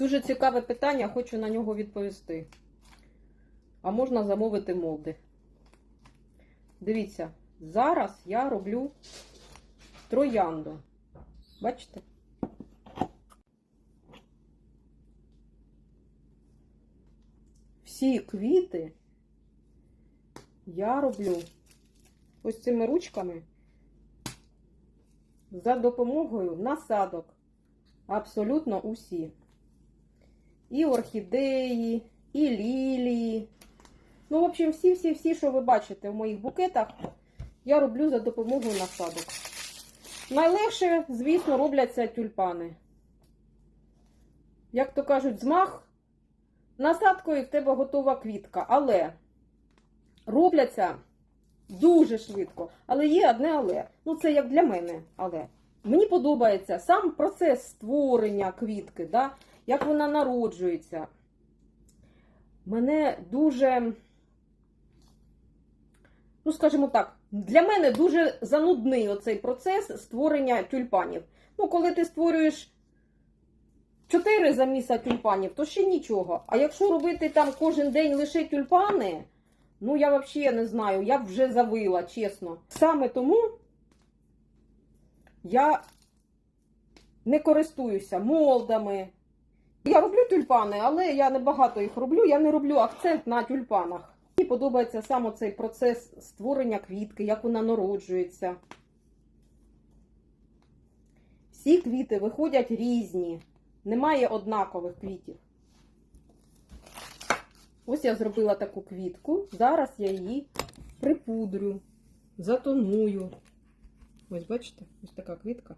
Дуже цікаве питання, хочу на нього відповісти. А можна замовити молди. Дивіться, зараз я роблю троянду. Бачите? Всі квіти я роблю ось цими ручками за допомогою насадок. Абсолютно усі. І орхідеї, і лілії. Ну, в общем, всі-всі-всі, що ви бачите в моїх букетах, я роблю за допомогою насадок. Найлегше, звісно, робляться тюльпани. Як то кажуть, змах насадкою в тебе готова квітка. Але робляться дуже швидко. Але є одне але. Ну, це як для мене, але. Мені подобається сам процес створення квітки, да? Як вона народжується. Мене дуже, ну, скажімо так, для мене дуже занудний оцей процес створення тюльпанів. Ну, коли ти створюєш 4 заміса тюльпанів, то ще нічого. А якщо робити там кожен день лише тюльпани, ну я взагалі не знаю, я вже завила, чесно. Саме тому я не користуюся молдами. Я роблю тюльпани, але я не багато їх роблю. Я не роблю акцент на тюльпанах. Мені подобається саме цей процес створення квітки, як вона народжується. Всі квіти виходять різні. Немає однакових квітів. Ось я зробила таку квітку. Зараз я її припудрю, затоную. Ось бачите, ось така квітка.